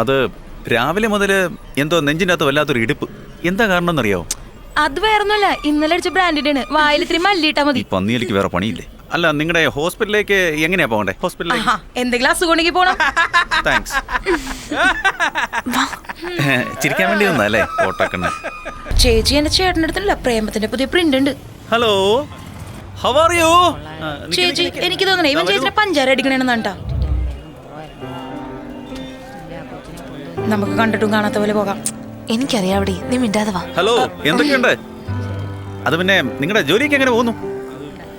അത് രാവിലെ മുതൽ എന്തോ നെഞ്ചിന്റെ അകത്ത് വല്ലാത്തൊരു ഇടുപ്പ്. എന്താ കാരണം എന്നറിയോ അത് വേറൊന്നുമല്ല ഇന്നലെ അടിച്ച ബ്രാൻഡിന്റെ ആണ് വായിൽ ഇത്തിരി മല്ലിട്ടാ ഈ മതി പന്നിയിലേക്ക് വേറെ പണിയില്ലേ? അല്ല നിങ്ങളുടെ ഹോസ്പിറ്റലിലേക്ക് എങ്ങനെയാ പോകണ്ടേ? ഹോസ്പിറ്റലിലേക്ക് ആഹാ, എന്തെങ്കിലും അസുഖം ഉണ്ടെങ്കിൽ പോണം താങ്ക്സ് ചിരിക്കാൻ വേണ്ടി വന്നല്ലേ ഓട്ടക്കണ്ണ ചേച്ചി എന്റെ ചേട്ടന്റെ അടുത്തല്ല പ്രേമത്തിന്റെ പുതിയ പ്രിന്റ് ഉണ്ട്. ഹലോ ഹൗ ആർ യു ചേച്ചി എനിക്ക് തോന്നണേ ഇവൻ ചേച്ചിനെ പഞ്ചാര അടിക്കണേന്നാണ്ടാ നമുക്ക് കണ്ടിട്ടും കാണാത്ത പോലെ പോകാം. എനിക്കറിയാം അവിടെ നീ മിണ്ടാതെ വാ. ഹലോ എന്തൊക്കെയുണ്ട്? അത് പിന്നെ നിങ്ങളുടെ ജോലിക്ക് എങ്ങനെ പോകുന്നു?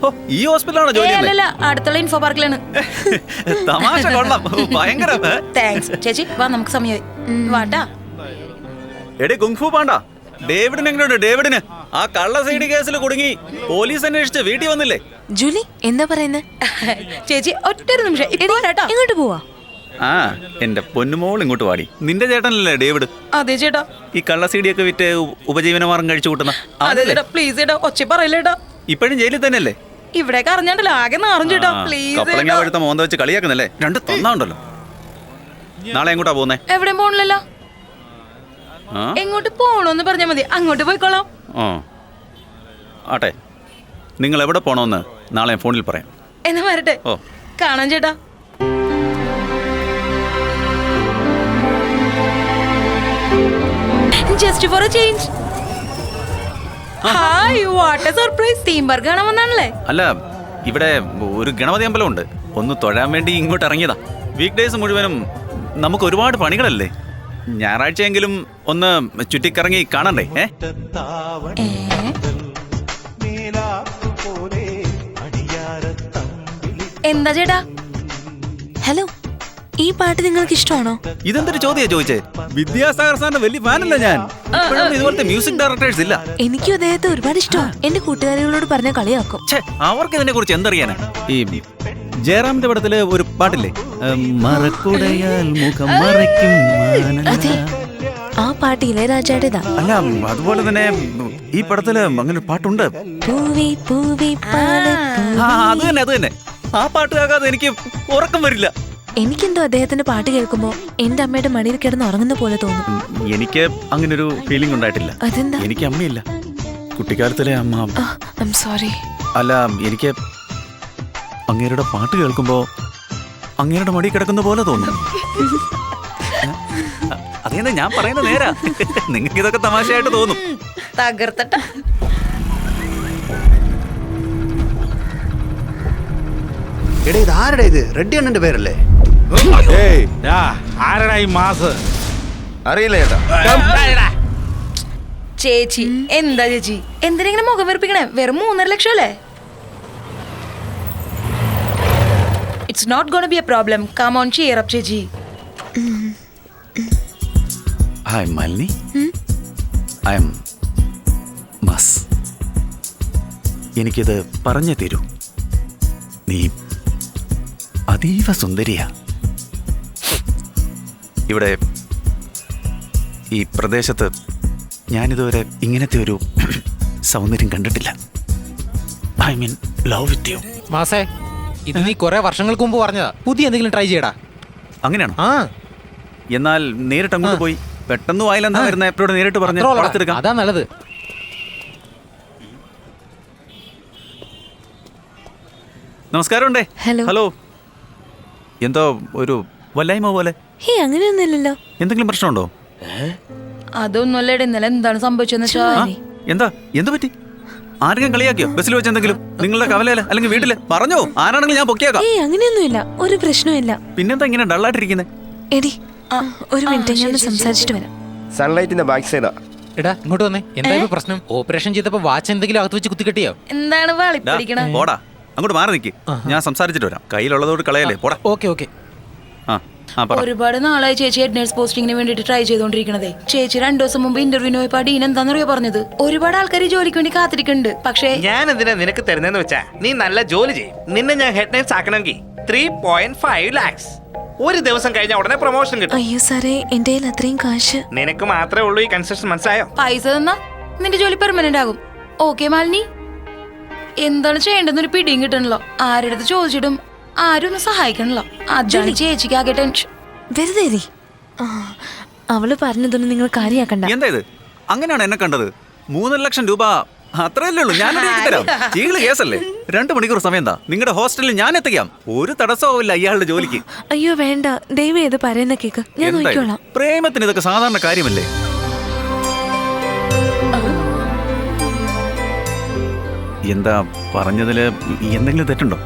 ഓ ഈ ഹോസ്പിറ്റലാണോ ജോലി ഏയ്, ചെയ്യുന്നെ? അല്ലല്ല അടുത്തുള്ള ഇൻഫോ പാർക്കിലാണ് തമാശ കൊള്ളാം. ഭയങ്കര? താങ്ക്സ് ചേച്ചി വാ നമുക്ക് സമയമായി വാട്ടാ. എടി കുങ്ഫു പാണ്ട ഡേവിഡിന് എങ്ങനെയുണ്ട്? ഡേവിഡിന് ആ കള്ള സൈഡ് കേസിൽ കുടുങ്ങി പോലീസ് അന്വേഷിച്ച് വീട്ടിൽ വന്നില്ലേ? ജൂലി എന്താ പറയുന്നത് ചേച്ചി ഒറ്റ ഒരു നിമിഷം. ഇപ്പൊ വരാട്ടോ. എങ്ങോട്ട് പോവാ? ആ എന്റെ പൊന്നുമോൾ ഇങ്ങോട്ട് വാടി. നിന്റെ ചേട്ടനല്ലേ ഡേവിഡ്? അതെ ചേട്ടാ. ഈ കള്ള സീഡിയൊക്കെ വിറ്റ് ഉപജീവന ഉപജീവനമാർഗം കഴിച്ചു കൂട്ടുന്ന അതെ ചേട്ടാ പ്ലീസ് ചേട്ടാ ഒച്ച പറയില്ലേട്ടാ ഇപ്പോഴും ജയിലിൽ തന്നെയല്ലേ? ഇവിടേക്ക് അറിഞ്ഞാണ്ടല്ലോ ആകെ നാറും ചേട്ടാ പ്ലീസ് പഴുത്ത മോന്ത വെച്ച് കളിയാക്കുന്നല്ലേ? രണ്ട് തന്നാണ്ടല്ലോ. നാളെ എങ്ങോട്ടാ പോകുന്നേ എവിടെ പോണില്ലല്ലോ. എങ്ങോട്ട് പോണോന്ന് പറഞ്ഞാ മതി. അങ്ങോട്ട് പോയിക്കോളാം. ആ. ആട്ടെ നിങ്ങൾ എവിടെ പോണോന്ന് നാളെ ഫോണിൽ പറയാം. എന്നാ വരട്ടെ. ഓ. കാണാം ചേട്ടാ. Just for a change hi what a surprise theme park കാണാൻ വന്നാണല്ലേ? അല്ല ഇവിടെ ഒരു ഗണപതി അമ്പലമുണ്ട് ഒന്ന് തൊഴാൻ വേണ്ടി ഇങ്ങോട്ട് ഇറങ്ങിയതാ. വീക്ക് ഡേയ്സ് മുഴുവനും നമുക്ക് ഒരുപാട് പണികളല്ലേ? ഞായറാഴ്ചയെങ്കിലും ഒന്ന് ചുറ്റിക്കറങ്ങി കാണണ്ടേ ഏ? എന്താ ചേട്ടാ? ഹലോ. ഈ പാട്ട് നിങ്ങൾക്ക് ഇഷ്ടമാണോ? ഇതെന്തൊരു ചോദ്യാ ചോദിച്ചേ? വിദ്യാസാഗർ സാറിന്റെ വലിയ ഫാനല്ല ഞാൻ. ഇപ്പോഴൊന്നും ഇതുപോലത്തെ മ്യൂസിക് ഡയറക്ടേഴ്സ് ഇല്ല. എനിക്കും അദ്ദേഹത്തെ ഒരുപാട് ഇഷ്ടമാണ്. എന്റെ കൂട്ടുകാരികളോട് പറഞ്ഞ കളിയാക്കും. ഛേ അവർക്ക് ഇതിനെ കുറിച്ച് എന്തറിയാനാ? ഈ ജയറാമിന്റെ പടത്തിൽ ഒരു പാട്ടില്ലേ? ഏം, മറക്കുടയാൽ മുഖം മറയ്ക്കും. അതെ. ആ പാട്ട് ഇളയരാജയുടേതാ അല്ല അതുപോലെ തന്നെ ഈ പടത്തിൽ അങ്ങനെ ഒരു പാട്ടുണ്ട്. പൂവി പൂവി പാൽ ആ അത് തന്നെ അത് തന്നെ. ആ പാട്ട് കേൾക്കാതെ എനിക്ക് ഉറക്കം വരില്ല. എനിക്കെന്തോ അദ്ദേഹത്തിന്റെ പാട്ട് കേൾക്കുമ്പോ എന്റെ അമ്മയുടെ മടിയിൽ കിടന്ന് ഉറങ്ങുന്ന പോലെ തോന്നും. എനിക്ക് അങ്ങനെ ഒരു ഫീലിംഗ് ഉണ്ടായിട്ടില്ല. അതെന്താ? എനിക്ക് അമ്മയില്ല. കുട്ടിക്കാലത്തിലെ അമ്മ. ഐ സോറി അല്ല എനിക്ക് അങ്ങേരുടെ പാട്ട് കേൾക്കുമ്പോ അങ്ങേരുടെ മടി കിടക്കുന്ന പോലെ തോന്നും. അതെന്താ ഞാൻ പറയുന്നത് നേരാ? നിങ്ങൾക്ക് ഇതൊക്കെ തമാശയായിട്ട് തോന്നും. തകർത്തട്ട. എടേ ഇത് ആരുടെ ഇത്? റെഡ്ഡി അണ്ണന്റെ പേരല്ലേ? ഏയ്. ഡാ, ആരെടാ ഈ മാസ്? അറിയില്ല ചേട്ടാ. ചേച്ചി എന്താ ചേച്ചി? എന്തിനാ ഇങ്ങനെ മുഖം വെറുപ്പിക്കണേ? വെറും മൂന്നര ലക്ഷം അല്ലേ? It's not gonna be a problem come on cheer up ചേച്ചി. Hi Malini I am must എനിക്കിത് പറഞ്ഞു തരൂ. നീ അതീവ സുന്ദരിയാ. ഇവിടെ ഈ പ്രദേശത്ത് ഞാനിതുവരെ ഇങ്ങനത്തെ ഒരു സൗന്ദര്യം കണ്ടിട്ടില്ല. I mean love with you മാസേ ഇത് നീ കുറെ വർഷങ്ങൾക്ക് മുമ്പ് പറഞ്ഞതാ. പുതിയ എന്തെങ്കിലും ട്രൈ ചെയ്യടാ. അങ്ങനെയാണോ? ആ. എന്നാൽ നേരിട്ട് അങ്ങോട്ട് പോയി. പെട്ടെന്ന് വായിലെന്താ വരുന്ന എപ്പോഴും നേരിട്ട് പറഞ്ഞു. വളർത്തെടുക്കാം അതാ നല്ലത്. നമസ്കാരം ഉണ്ടേ ഹലോ. ഹലോ എന്തോ ഒരു വല്ലായ്മ പോലെ. ഹേ അങ്ങനെയൊന്നുമില്ലല്ലോ. എന്തെങ്കിലും പ്രശ്നമുണ്ടോ? അതൊന്നുമല്ല ഇന്നലെ എന്താണ് സംഭവിച്ചെന്ന് വെച്ചാ ആ? എന്താ? എന്ത് പറ്റി? ആരെങ്കിലും കളിയാക്കിയോ? ബസ്സിൽ വെച്ച് എന്തെങ്കിലും? നിങ്ങളുടെ കവലയിൽ അല്ലെങ്കിൽ വീട്ടിൽ? പറഞ്ഞോ ആരാണെങ്കിലും ഞാൻ പൊക്കിയാക്കാം. ഏയ് അങ്ങനെയൊന്നുമില്ല. ഒരു പ്രശ്നവുമില്ല. പിന്നെന്താ ഇങ്ങനെ ഡള്ളായിട്ടിരിക്കുന്നത് എടി ഒരു മിനിറ്റ് ഞാൻ സംസാരിച്ചിട്ട് വരാം. സൺലൈറ്റിന്റെ ബാക്ക് സൈഡാ എടാ ഇങ്ങോട്ട് വന്നേ. എന്താ പ്രശ്നം? ഓപ്പറേഷൻ ചെയ്തപ്പോ വാച്ച് എന്തെങ്കിലും അകത്ത് വെച്ച് കുത്തി കെട്ടിയോ? എന്താണ് വാളിപ്പിടിക്കണം പോടാ. അങ്ങോട്ട് മാറി നിൽക്കി ഞാൻ സംസാരിച്ചിട്ട് വരാം. കയ്യിലുള്ളതോട് കളയല്ലേ പോടാ. Okay okay. ആ ആ പറ. ഒരുപാട് നാളായി ചേച്ചി ഹെഡ് നേഴ്സ് പോസ്റ്റിങ്ങിന് വേണ്ടിട്ട് ട്രൈ ചെയ്തോണ്ടിരിക്കണതേ. ചേച്ചി രണ്ടു ദിവസം മുമ്പ് ഇന്റർവ്യൂ പോയപ്പോ ഡീൻ എന്താണെന്നറിയോ പറഞ്ഞത്? ഒരുപാട് ആൾക്കാർ ജോലിക്ക് വേണ്ടി കാത്തിരിക്കുന്നുണ്ട്. പക്ഷേ ഞാൻ എന്തിനാ നിനക്ക് തരുന്നതെന്ന് വെച്ചാ? നീ നല്ല ജോലി ചെയ്യും. നിന്നെ ഞാൻ ഹെഡ് നേഴ്സ് ആക്കണമെങ്കിൽ ത്രീ പോയിന്റ് ഫൈവ് ലാക്സ് ഒരു ദിവസം കഴിഞ്ഞ ഉടനെ പ്രൊമോഷൻ കിട്ടും. അയ്യോ സാറേ എന്റെ കയ്യിൽ അത്രയും കാശ്. നിനക്ക് മാത്രമേ ഉള്ളൂ ഈ കൺസെഷൻ മനസ്സിലായോ? പൈസ തന്നാ നിന്റെ ജോലി പെർമനന്റ് ആകും. ഓക്കെ മാലിനി. എന്താണ് ചെയ്യേണ്ടെന്നൊരു പിടിയും കിട്ടണല്ലോ. ആരുടെ അടുത്ത് ചോദിച്ചിട്ടും ആരും ഒന്ന് സഹായിക്കണല്ലോ. അതാണ് ചേച്ചിക്ക് ആകെ ടെൻഷൻ വെറുതെ ഇരി. ആ, അവൾ പറഞ്ഞതൊന്നും നിങ്ങൾ കാര്യാക്കണ്ട. എന്താ ഇത്? അങ്ങനെയാണ് എന്നെ കണ്ടത്. മൂന്നര ലക്ഷം രൂപ അത്രയല്ലേ ഉള്ളൂ. ഞാൻ റെഡിയാക്കി തരാം. ചീകൾ കേസല്ലേ? രണ്ട് മണിക്കൂർ സമയം എന്താ? നിങ്ങളുടെ ഹോസ്റ്റലിൽ ഞാൻ എത്തിക്കാം. ഒരു തടസ്സവുമില്ല ഇയാളുടെ ജോലിക്ക്. അയ്യോ വേണ്ട. ദൈവം ഏത് പറയുന്ന കേക്ക്. ഞാൻ എന്താ ഇത്? നോക്കിക്കോളാം. പ്രേമത്തിന് ഇതൊക്കെ സാധാരണ കാര്യമല്ലേ? എന്താ പറഞ്ഞതിൽ എന്തെങ്കിലും തെറ്റുണ്ടോ?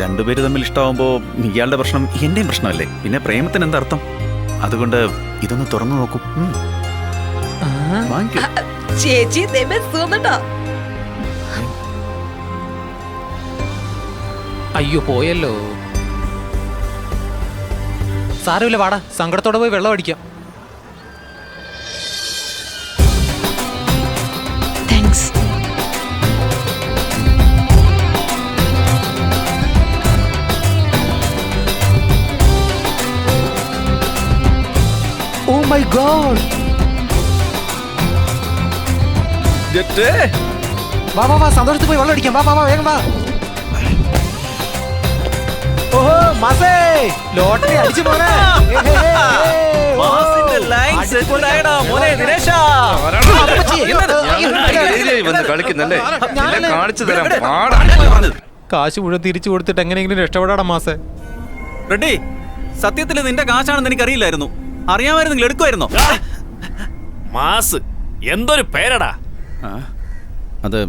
രണ്ടുപേര് തമ്മിൽ ഇഷ്ടമാകുമ്പോൾ ഇയാളുടെ പ്രശ്നം എന്റെയും പ്രശ്നമല്ലേ? പിന്നെ പ്രേമത്തിന് എന്താ അർത്ഥം? അതുകൊണ്ട് ഇതൊന്ന് തുറന്നു നോക്കും. ചേച്ചി അയ്യോ പോയല്ലോ. സാരമില്ല വാടാ. സങ്കടത്തോടെ പോയി വെള്ളം അടിക്കാം. My God jet. വാ വാ വാ സന്തോഷത്തിൽ പോയി വെള്ളം അടിക്കാം വാ വാ വാ വേഗം വാ. ഓഹോ മാസേ ലോട്ടറി അടിച്ചു പോണേ? കാശ് മുഴുവൻ തിരിച്ചു കൊടുത്തിട്ട് എങ്ങനെയെങ്കിലും രക്ഷപ്പെടാടാ മാസേ. റെഡ്ഡി സത്യത്തിൽ നിന്റെ കാശാണെന്ന് എനിക്കറിയില്ലായിരുന്നു. അറിയാമായിരുന്നെങ്കിൽ എടുക്കുമായിരുന്നോ? മാസ് എന്തൊരു പേരടാ? അത്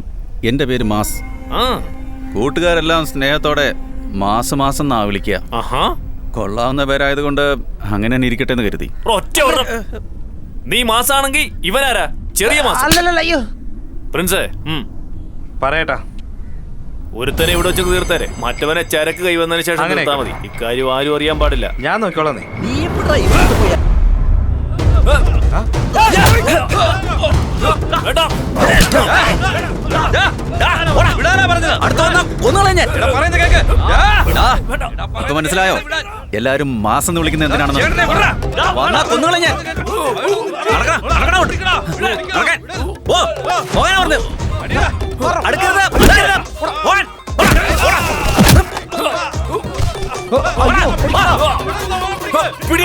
എന്റെ പേര് മാസ്. ആ. കൂട്ടുകാരെല്ലാം സ്നേഹത്തോടെ മാസം മാസം എന്നാ വിളിക്കുക. കൊള്ളാവുന്ന കൊള്ളാവുന്ന പേരായതുകൊണ്ട് അങ്ങനെ തന്നെ ഇരിക്കട്ടെ എന്ന് കരുതി. നീ മാസാണെങ്കിൽ ഇവനാരാ? ചെറിയ മാസം. അല്ലല്ല അയ്യോ. പ്രിൻസേ. പറയട്ടാ. ഒരുത്തനെ ഇവിടെ വെച്ച് തീർത്തേരെ മറ്റവനെ ചരക്ക് കൈവന്നതിന് ശേഷം നിർത്താ മതി. ഇക്കാര്യം ആരും അറിയാൻ പാടില്ല. ഞാൻ നോക്കിക്കോളാം നീ. വേണ്ട. ഇപ്പൊ മനസ്സിലായോ? എല്ലാരും മാസം എന്ന് വിളിക്കുന്നത് എന്തിനാണെന്ന്? വന്നാ കൊന്നുകളെ ഞാൻ. പോകാൻ.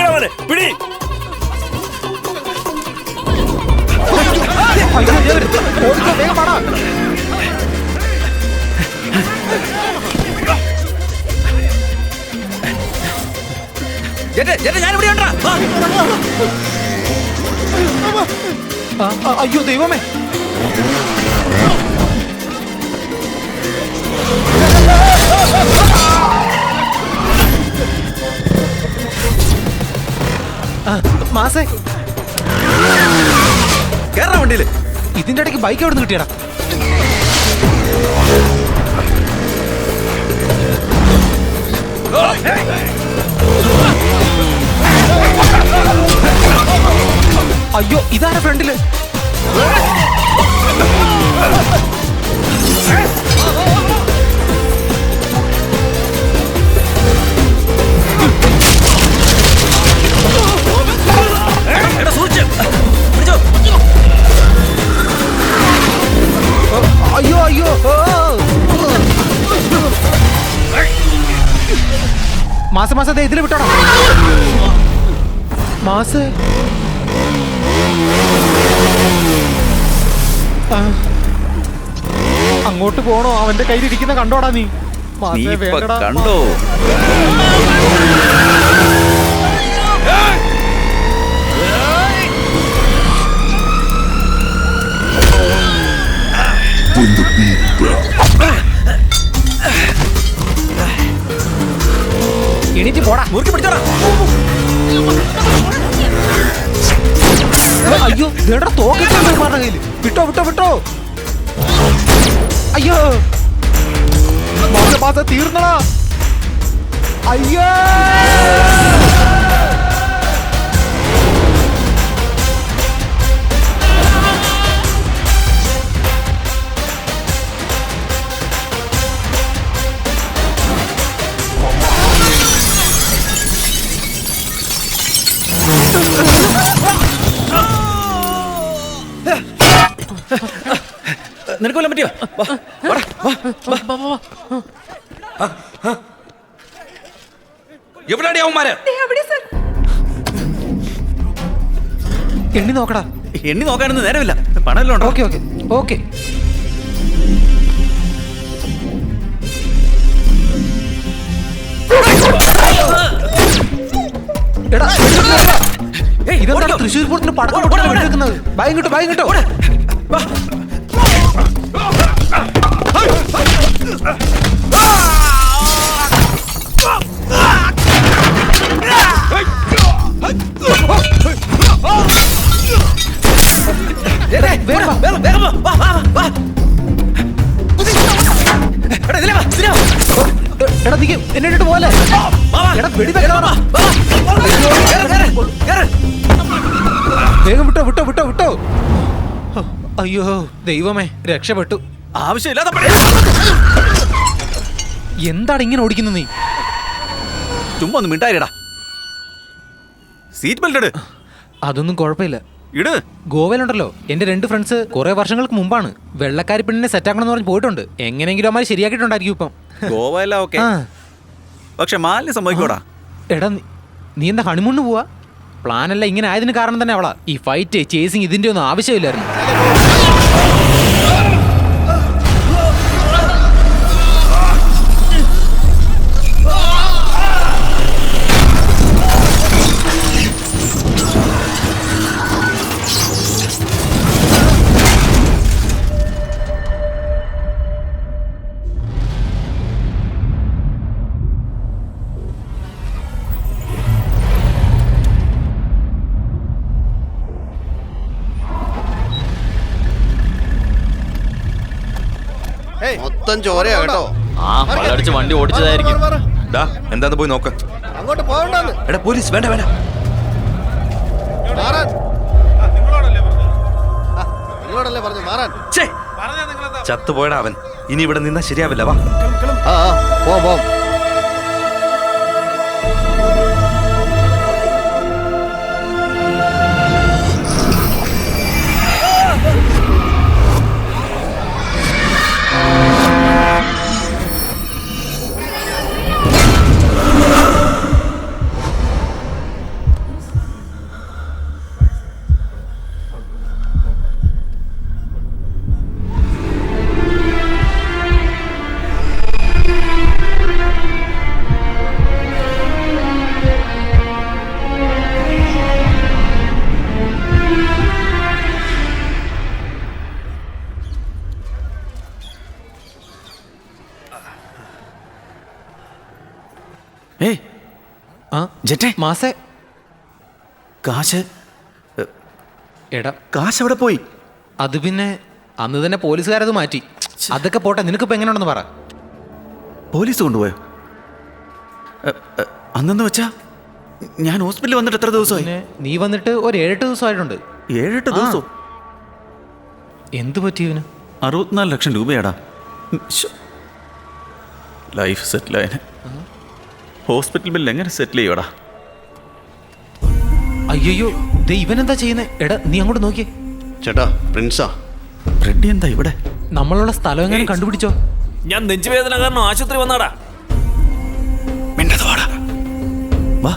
അവനെ, പിടി ജെറ്റ്, ജെറ്റ്, ഞാൻ ഇവിടെ ഉണ്ടെടാ. വാ. അയ്യോ ദൈവമേ മാസേ. കേറാ വണ്ടിയിൽ. ഇതിന്റെ ഇടയ്ക്ക് ബൈക്ക് എവിടെ നിന്ന് കിട്ടിയടാ? അയ്യോ ഇതാരാ ഫ്രണ്ടിൽ? ദേ ഇതിൽ വിട്ടോടാ. മാസേ. അങ്ങോട്ട് പോണോ? അവന്റെ കയ്യിലിരിക്കുന്ന കണ്ടോടാ നീ. കണ്ടോ? കണ്ടോ എണീറ്റ് പോടാ. മുറുക്കി പിടിച്ചോടാ. അയ്യോ ദേടാ തോക്കിട്ടുണ്ട് മാറുടെ കയ്യിൽ വിട്ടോ വിട്ടോ വിട്ടോ. അയ്യോ. മാസ തീർന്നടാ. അയ്യോ. നിനക്ക് വല്ലതും പറ്റിയോ? വാ, വാ വാ. എവിടെയാണ് അവന്മാര്? എണ്ണി നോക്കടാ. എണ്ണി നോക്കാനൊന്നും നേരമില്ല. പണമല്ലോ ഉണ്ടോ? Okay okay. ഓക്കെ. ഇതെന്താ തൃശ്ശൂർ പൂരത്തിന് പടക്കം ഭയം കിട്ടും ഭയം കിട്ടോ. വാ. അയ്യോ ദൈവമേ രക്ഷപ്പെട്ടു. ആവശ്യമില്ലാത്ത പണി. എന്താണ് ഇങ്ങനെ ഓടിക്കുന്നത് നീ? ചുമ്മാ ഒന്ന് മിണ്ടായിരടാ. സീറ്റ് ബെൽറ്റ് ഇട്. അതൊന്നും കുഴപ്പമില്ല. ഇട്. ഗോവയിലുണ്ടല്ലോ എന്റെ രണ്ട് ഫ്രണ്ട്സ് കുറെ വർഷങ്ങൾക്ക് മുമ്പാണ്. വെള്ളക്കാരി പെണ്ണിനെ സെറ്റാക്കണമെന്ന് പറഞ്ഞ് പോയിട്ടുണ്ട്. എങ്ങനെയെങ്കിലും അമ്മ ശരിയാക്കിയിട്ടുണ്ടായിരിക്കും ഇപ്പം. ഓക്കെ ആ. പക്ഷെ മാലിന് സംഭവിക്കൂടാ. എടാ നീ- നീ എന്താ ഹണിമൂണിന് പോവാ? പ്ലാനല്ല ഇങ്ങനെ ആയതിന് കാരണം തന്നെ അവളാ. ഈ ഫൈറ്റ് ചേസിങ് ഇതിന്റെ ഒന്നും ആവശ്യമില്ലായിരുന്നു. മൊത്തം ചോരയാ കേട്ടോ. ആ അടിച്ച് വണ്ടി ഓടിച്ചതായിരിക്കും. ഡാ എന്താന്ന് പോയി നോക്ക്. അങ്ങോട്ട് പോകണ്ടെന്ന്. എടാ പോലീസ് വേണ്ട വേണ്ട. മാറാൻ. ആ, നിങ്ങളോടല്ലേ പറഞ്ഞു മാറാൻ! ചത്തുപോയടാ അവൻ. ഇനി ഇവിടെ നിന്നാ ശരിയാവില്ല വാ. ആ പോവാം പോ ജെറ്റേ മാസേ. കാശ്? എടാ. കാശ് അവിടെ പോയി? അത് പിന്നെ അന്ന് തന്നെ പോലീസുകാരത് മാറ്റി. അതൊക്കെ പോട്ടെ നിനക്കിപ്പോ എങ്ങനെയുണ്ടെന്ന് പറ. പോലീസ് കൊണ്ടുപോയോ? അന്നെന്ന് വെച്ചാ ഞാൻ ഹോസ്പിറ്റലിൽ വന്നിട്ട് എത്ര ദിവസമായി? നീ വന്നിട്ട് ഒരു ഏഴെട്ട് ദിവസമായിട്ടുണ്ട്. ഏഴെട്ട് ദിവസം? എന്ത് പറ്റി ഇവന്? അറുപത്തിനാല് ലക്ഷം രൂപയാടാ. ലൈഫ് സെറ്റിൽ ആയനെ ഹോസ്പിറ്റൽ ബില്ല് എങ്ങനെ സെറ്റിൽ ചെയ്യോടാ അയ്യോ ദേ എന്താ ചെയ്യുന്നേ? എടാ നീ അങ്ങോട്ട് നോക്കിയേ. ചേട്ടാ പ്രിൻസാ. റെഡ്ഡി എന്താ ഇവിടെ? നമ്മളുള്ള സ്ഥലം എങ്ങനെ കണ്ടുപിടിച്ചോ? ഞാൻ നെഞ്ചുവേദന കാരണം ആശുപത്രി വന്നാടാ. മിണ്ടാതെ വാടാ. വാ.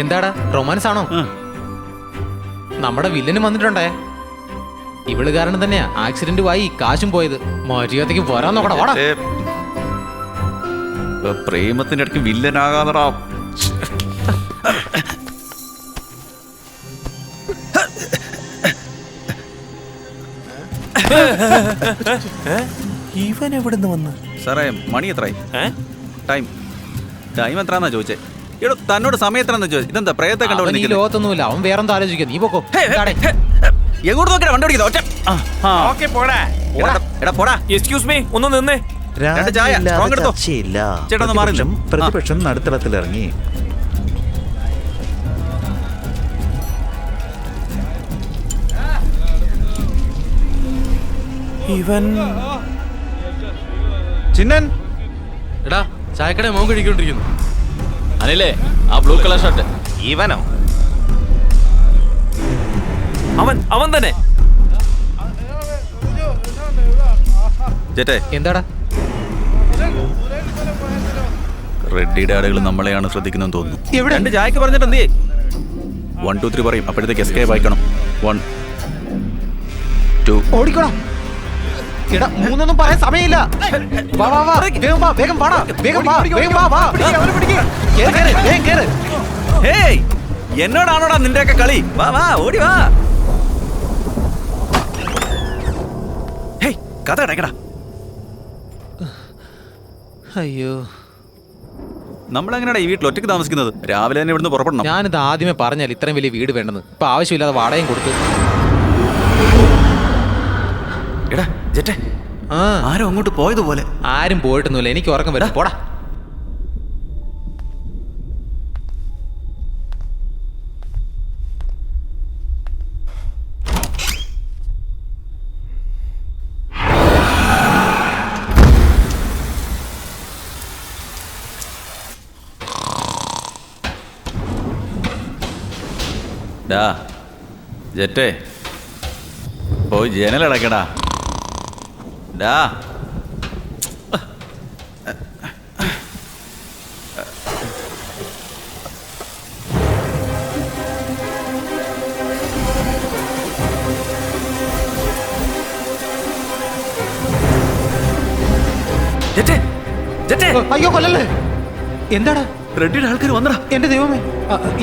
എന്താടാ റൊമാൻസ് ആണോ നമ്മുടെ വില്ലനും വന്നിട്ടുണ്ടേ? ഇവൾ കാരണം തന്നെയാ ആക്സിഡന്റ് ആയി കാശും പോയത്. മര്യാദയ്ക്ക് വരാൻ നോക്കണം വാടാ. ഏ, ഇപ്പൊ പ്രേമത്തിന്റെ ഇടയ്ക്ക് വില്ലനാകാതടാ ഇവൻ എവിടുന്ന് വന്ന്? സാറേ മണി എത്രയായി? ഏ? ടൈം ടൈം എത്രാന്നാ ചോദിച്ചേ? എടോ തന്നോട് സമയം എത്രാന്ന് ചോദിച്ചത് ഇതെന്താ പ്രേതത്തെ കണ്ടോ അവൻ ഈ? ലോകത്തൊന്നുമില്ല അവൻ വേറെന്താ ആലോചിക്കുക നീ പോക്കോ. ഇതാടെ. ഹേ. എങ്ങോട്ട് നോക്കിയാ വണ്ടി ഓടിക്കുന്നത് ഒറ്റ. ആ, ആ. ഓക്കെ പോടാ. എടാ, എടാ പോടാ. എക്സ്ക്യൂസ് മീ ഒന്ന് നിന്നേ. രണ്ട് ചായ, strong എടുത്തോ. ചർച്ചയില്ല. ചേട്ടാ, ഒന്ന് മാറി നിന്ന്. പ്രതിപക്ഷം- പ്രതിപക്ഷം നടുത്തളത്തിലിറങ്ങി ഇവൻ ചിന്നൻ. എടാ ചായക്കട മോൻ കഴിക്കൊണ്ടിരിക്കുന്നു. അനിലേ ആ ബ്ലൂ കളർ ഷർട്ട്. ഇവനോ? അവൻ അവൻ തന്നെ. ചേട്ടേ എന്താടാ? റെഡ്ഡിയുടെ ആളുകൾ നമ്മളെയാണ് ശ്രദ്ധിക്കുന്നതെന്ന് തോന്നുന്നു. എവിടെ? രണ്ട് ചായക്ക് പറഞ്ഞിട്ട് എന്തേ വൺ ടു ത്രീ പറയും. അപ്പോഴത്തേക്ക് എസ്കേ വായിക്കണം. വൺ ടു ഓടിക്കണം എടാ മൂന്നൊന്നും പറയാൻ സമയമില്ല. വാ വാ വാ. വേഗം വാ വേഗം വാടാ. വേഗം വാ വേഗം വാ വാ. കേറ്, കേറ്, കേറ്. ഹേയ് എന്നോടാണോടാ നിന്റെയൊക്കെ കളി? വാ വാ ഓടി വാ. കഥ കിടക്കടാ അയ്യോ. നമ്മളെങ്ങനെയാണ് ഈ വീട്ടിൽ ഒറ്റയ്ക്ക് താമസിക്കുന്നത്? രാവിലെ തന്നെ ഇവിടുന്ന് പുറപ്പെടണം. ഞാനിത് ആദ്യമേ പറഞ്ഞാൽ ഇത്രയും വലിയ വീട് വേണ്ടെന്ന്. ഇപ്പൊ ആവശ്യമില്ലാതെ വാടകയും കൊടുത്ത്. എടാ ജെറ്റേ. ആ. ആരോ അങ്ങോട്ട് പോയതുപോലെ. ആരും പോയിട്ടൊന്നുമില്ല. എനിക്ക് ഉറക്കം വരും. പോടാ. ഡാ ജെറ്റേ. പോയി ജനലടക്കടാ ഡാ അയ്യോ കൊല്ലല്ലേ? എന്താടാ? റെഡിയുടെ ആൾക്കാർ വന്നടാ. എന്റെ ദൈവമേ.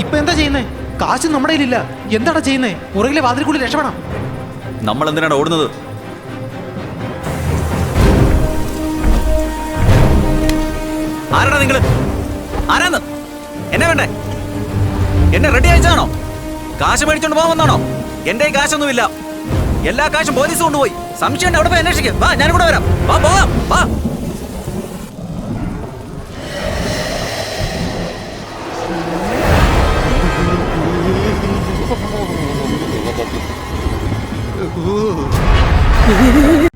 ഇപ്പൊ എന്താ ചെയ്യുന്നേ? കാശ് നമ്മുടെ കയ്യിലില്ല. എന്താണ് ചെയ്യുന്നേ? പുറകിലെ വാതിൽക്കുള്ളിൽ രക്ഷപ്പെടാം. നമ്മൾ എന്തിനാണ് ഓടുന്നത്? ആരാടാ നിങ്ങൾ? ആരാന്ന്? എന്നെ വേണ്ടേ? എന്നെ റെഡി അയച്ചതാണോ കാശ് മേടിച്ചോണ്ട് പോകാൻ വന്നാണോ? എന്റെ കാശൊന്നുമില്ല. എല്ലാ കാശും പോലീസ് കൊണ്ടുപോയി. സംശയം അവിടെ പോയി അന്വേഷിക്കും. വാ ഞാൻ കൂടെ വരാം. വാ പോവാം വാ. ആ